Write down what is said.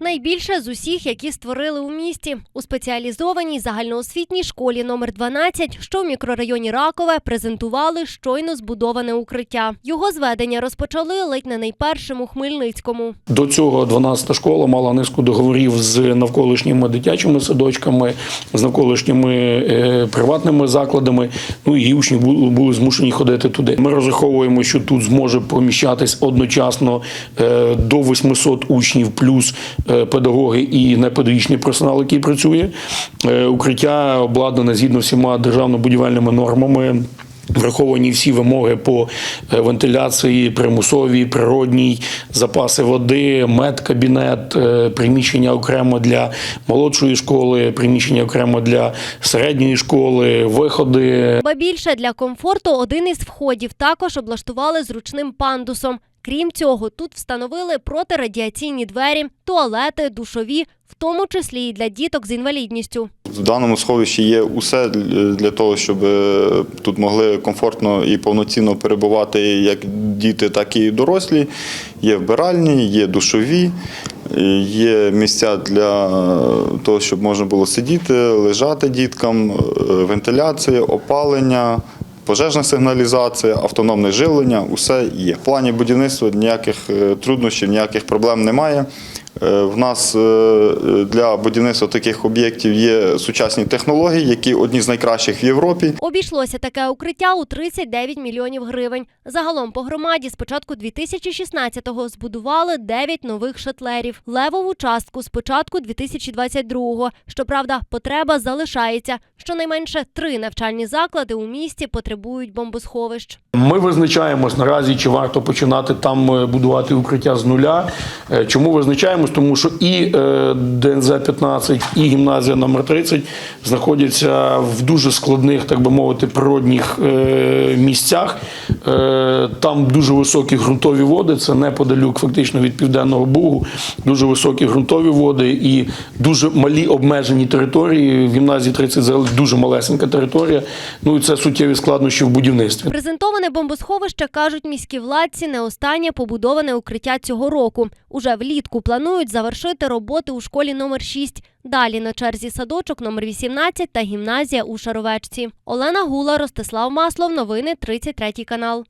Найбільше з усіх, які створили у місті у спеціалізованій загальноосвітній школі номер 12, що в мікрорайоні Ракове презентували щойно збудоване укриття. Його зведення розпочали ледь не найпершим у Хмельницькому. До цього 12-та школа мала низку договорів з навколишніми дитячими садочками, з навколишніми е, приватними закладами. Ну і учні були, змушені ходити туди. Ми розраховуємо, що тут зможе поміщатись одночасно е, до 800 учнів, плюс педагоги і непедагогічний персонал, який працює. Е, укриття обладнане згідно всіма державно-будівельними нормами. Враховані всі вимоги по е, вентиляції, примусовій, природній, запаси води, медкабінет, е, приміщення окремо для молодшої школи, приміщення окремо для середньої школи, виходи. Ба більше для комфорту один із входів також облаштували зручним пандусом. Крім цього, тут встановили протирадіаційні двері, туалети, душові, в тому числі і для діток з інвалідністю. В даному сховищі є усе для того, щоб е, тут могли комфортно і повноцінно перебувати як діти, так і дорослі. Є вбиральні, є душові, е, є місця для того, щоб можна було сидіти, лежати діткам, е, вентиляція, опалення. Пожежна сигналізація, автономне живлення усе є. В плані будівництва ніяких е, труднощів, ніяких проблем немає. Е, В нас е, для будівництва таких об'єктів є сучасні технології, які одні з найкращих в Європі. Обійшлося таке укриття у 39 мільйонів гривень. Загалом по громаді з початку 2016-го збудували 9 нових шатлерів. Левову частку з початку 2022-го. Щоправда, потреба залишається. Щонайменше три навчальні заклади у місті потребують бомбосховищ. Ми визначаємось наразі, чи варто починати там е, будувати укриття з нуля. Чому визначаємось? Тому що і е, ДНЗ 15, і гімназія номер 30 знаходяться в дуже складних, так би мовити, природних е, місцях. Е, Там дуже високі ґрунтові води. Це неподалік фактично від південного Бугу. Дуже високі ґрунтові води і дуже малі обмежені території. В гімназії 30 взагалі дуже малесенька територія. Ну і це суттєві складнощі в будівництві. Презентоване бомбосховище, кажуть міські владці, не останнє побудоване укриття цього року. Уже влітку планують завершити роботи у школі номер 6. Далі на черзі садочок номер 18 та гімназія у Шаровечці. Олена Гула, Ростислав Маслов. Новини 33 канал.